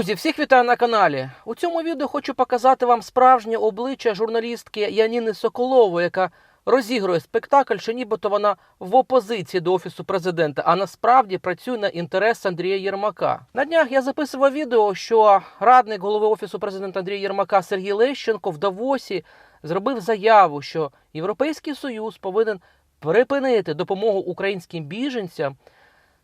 Друзі, всіх вітаю на каналі. У цьому відео хочу показати вам справжнє обличчя журналістки Яніни Соколової, яка розігрує спектакль, що нібито вона в опозиції до офісу президента, а насправді працює на інтерес Андрія Єрмака. На днях я записував відео, що радник голови офісу президента Андрія Єрмака Сергій Лещенко в Давосі зробив заяву, що Європейський Союз повинен припинити допомогу українським біженцям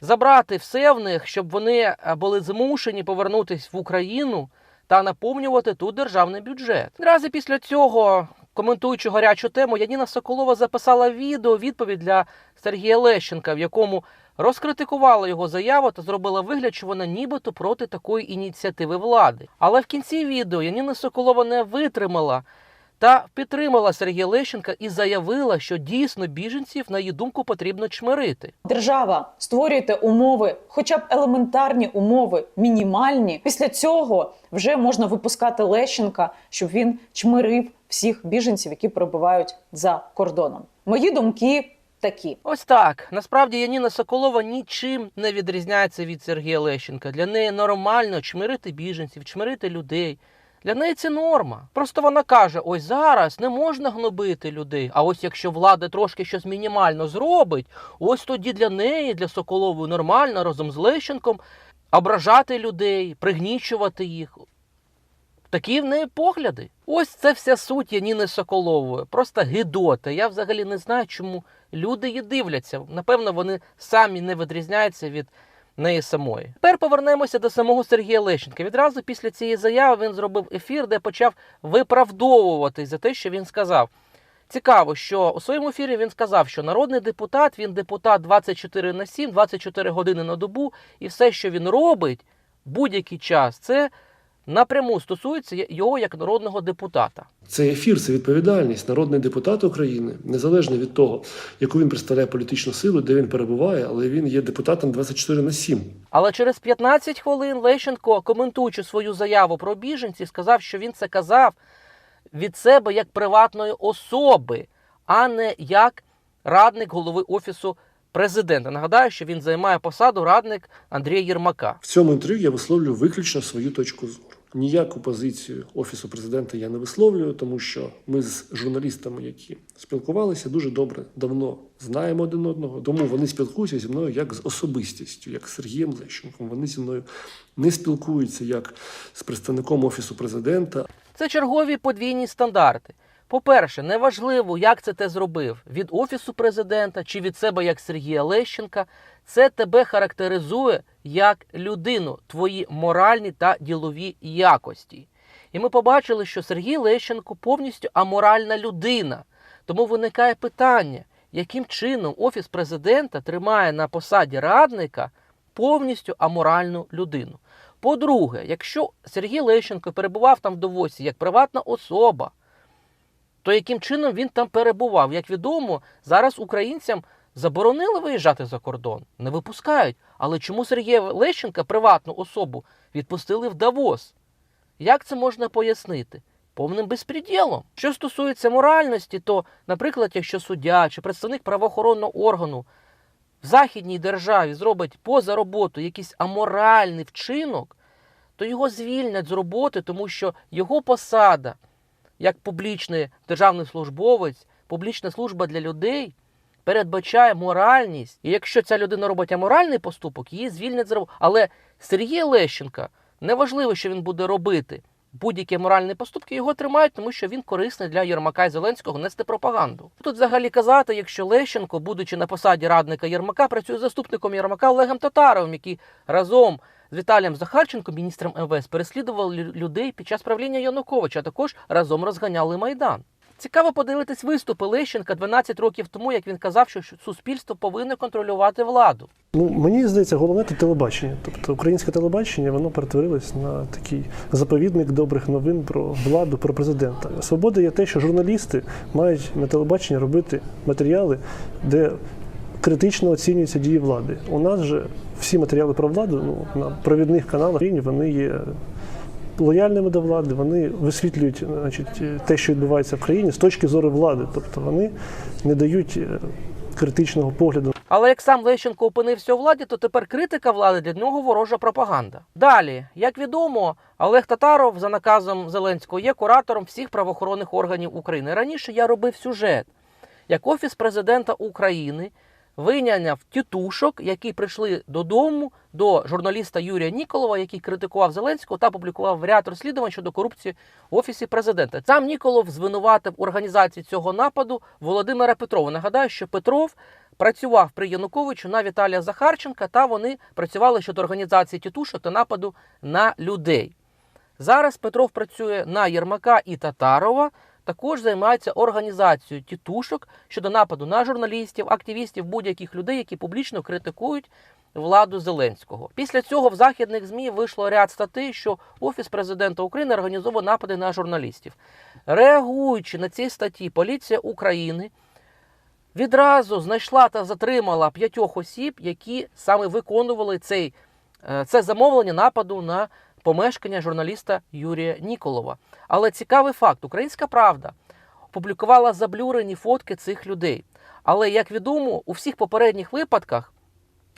забрати все в них, щоб вони е, були змушені повернутися в Україну та наповнювати тут державний бюджет. Наразі після цього, коментуючи гарячу тему, Яніна Соколова записала відео відповідь для Сергія Лещенка, в якому розкритикувала його заяву та зробила вигляд, що вона нібито проти такої ініціативи влади. Але в кінці відео Яніна Соколова не витримала та підтримала Сергія Лещенка і заявила, що дійсно біженців, на її думку, потрібно чмирити. Держава створюєте умови, хоча б елементарні умови, мінімальні. Після цього вже можна випускати Лещенка, щоб він чмирив всіх біженців, які перебувають за кордоном. Мої думки такі. Ось так. Насправді Яніна Соколова нічим не відрізняється від Сергія Лещенка. Для неї нормально чмирити біженців, чмирити людей. Для неї це норма. Просто вона каже: ось зараз не можна гнобити людей. А ось якщо влада трошки щось мінімально зробить, ось тоді для неї, для Соколової, нормально разом з Лещенком ображати людей, пригнічувати їх. Такі в неї погляди. Ось це вся суть Яніни Соколової. Просто гидота. Я взагалі не знаю, чому люди її дивляться. Напевно, вони самі не відрізняються від неї самої. Тепер повернемося до самого Сергія Лещенка. Відразу після цієї заяви він зробив ефір, де почав виправдовуватись за те, що він сказав. Цікаво, що у своєму ефірі він сказав, що народний депутат він депутат 24 на 7, 24 години на добу, і все, що він робить будь-який час, це напряму стосується його як народного депутата. Цей ефір це відповідальність. Народний депутат України, незалежно від того, яку він представляє політичну силу, де він перебуває, але він є депутатом 24 на 7. Але через 15 хвилин Лещенко, коментуючи свою заяву про біженців, сказав, що він це казав від себе як приватної особи, а не як радник голови офісу президента. Нагадаю, що він займає посаду радник Андрія Єрмака. В цьому інтерв'ю я висловлюю виключно свою точку зору. Ніяку позицію офісу президента я не висловлюю, тому що ми з журналістами, які спілкувалися, дуже добре давно знаємо один одного. Тому вони спілкуються зі мною як з особистістю, як з Сергієм Лещенком. Вони зі мною не спілкуються як з представником офісу президента, Це чергові подвійні стандарти. По-перше, неважливо, як це ти зробив від офісу президента чи від себе як Сергія Лещенка. Це тебе характеризує як людину, твої моральні та ділові якості. І ми побачили, що Сергій Лещенко повністю аморальна людина. Тому виникає питання, яким чином офіс президента тримає на посаді радника повністю аморальну людину. По-друге, якщо Сергій Лещенко перебував там в Довосі як приватна особа, то яким чином він там перебував? Як відомо, зараз українцям заборонили виїжджати за кордон, не випускають. Але чому Сергія Лещенка, приватну особу, відпустили в Давос? Як це можна пояснити? Повним безпреділом. Що стосується моральності, то, наприклад, якщо суддя чи представник правоохоронного органу в західній державі зробить поза роботу якийсь аморальний вчинок, то його звільнять з роботи, тому що його посада як публічний державний службовець, публічна служба для людей передбачає моральність. І якщо ця людина робить аморальний поступок, її звільнять з роботи. Але Сергія Лещенка неважливо, що він буде робити. Будь-які моральні поступки його тримають, тому що він корисний для Єрмака і Зеленського нести пропаганду. Тут взагалі казати, якщо Лещенко, будучи на посаді радника Єрмака, працює заступником Єрмака Олегом Татаровим, який разом з Віталієм Захарченко, міністром МВС, переслідували людей під час правління Януковича, а також разом розганяли Майдан. Цікаво подивитись виступи Лещенка 12 років тому, як він казав, що суспільство повинно контролювати владу. Ну, мені здається, головне це телебачення. Тобто українське телебачення воно перетворилось на такий заповідник добрих новин про владу, про президента. Свобода є те, що журналісти мають на телебаченні робити матеріали, де критично оцінюються дії влади. У нас же всі матеріали про владу ну, на провідних каналах вони є лояльними до влади, вони висвітлюють значить, те, що відбувається в країні з точки зору влади. Тобто вони не дають е, критичного погляду Але як сам Лещенко опинився у владі, то тепер критика влади для нього ворожа пропаганда. Далі, як відомо, Олег Татаров за наказом Зеленського є куратором всіх правоохоронних органів України. Раніше я робив сюжет, як офіс президента України виняв тітушок, які прийшли додому до журналіста Юрія Ніколова, який критикував Зеленського та публікував ряд розслідувань щодо корупції в офісі президента. Сам Ніколов звинуватив організації цього нападу Володимира Петрова. Нагадаю, що Петров працював при Януковичу на Віталія Захарченка, та вони працювали щодо організації тітушок та нападу на людей. Зараз Петров працює на Єрмака і Татарова. Також займається організацією тітушок щодо нападу на журналістів, активістів, будь-яких людей, які публічно критикують владу Зеленського. Після цього в західних змі вийшло ряд статей, що офіс президента України організовує напади на журналістів. Реагуючи на ці статті, поліція України відразу знайшла та затримала п'ятьох осіб, які саме виконували цей, е, це замовлення нападу на помешкання журналіста Юрія Ніколова. Але цікавий факт: Українська Правда опублікувала заблюрені фотки цих людей. Але як відомо, у всіх попередніх випадках,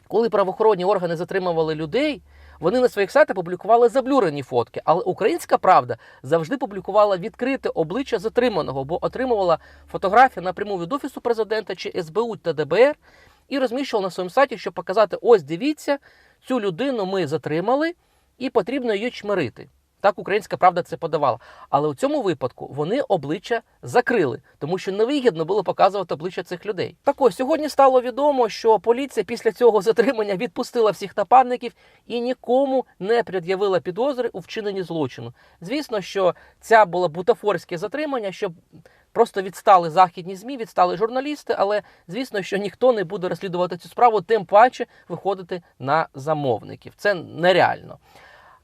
коли правоохоронні органи затримували людей, вони на своїх сайтах публікували заблюрені фотки. Але Українська Правда завжди публікувала відкрите обличчя затриманого, бо отримувала фотографії напряму від офісу президента чи СБУ та ДБР і розміщувала на своєму сайті, щоб показати: ось дивіться, цю людину ми затримали, і потрібно її чмирити. Так українська правда це подавала. Але у цьому випадку вони обличчя закрили, тому що невигідно було показувати обличчя цих людей. Так ось сьогодні стало відомо, що поліція після цього затримання відпустила всіх нападників і нікому не пред'явила підозри у вчиненні злочину. Звісно, що це було бутафорське затримання, щоб просто відстали західні змі, відстали журналісти. Але звісно, що ніхто не буде розслідувати цю справу, тим паче виходити на замовників. Це нереально.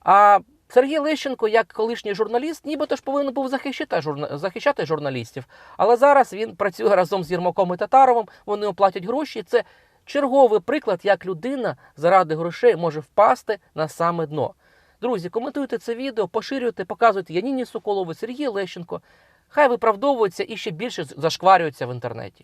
А Сергій Лещенко, як колишній журналіст, нібито ж повинен був захищати, журна... захищати журналістів. Але зараз він працює разом з Єрмаком і Татаровим, вони оплатять гроші. Це черговий приклад, як людина заради грошей може впасти на саме дно. Друзі, коментуйте це відео, поширюйте, показуйте Яніні Соколову, Сергій Лещенко. Хай виправдовуються і ще більше зашкварюються в інтернеті.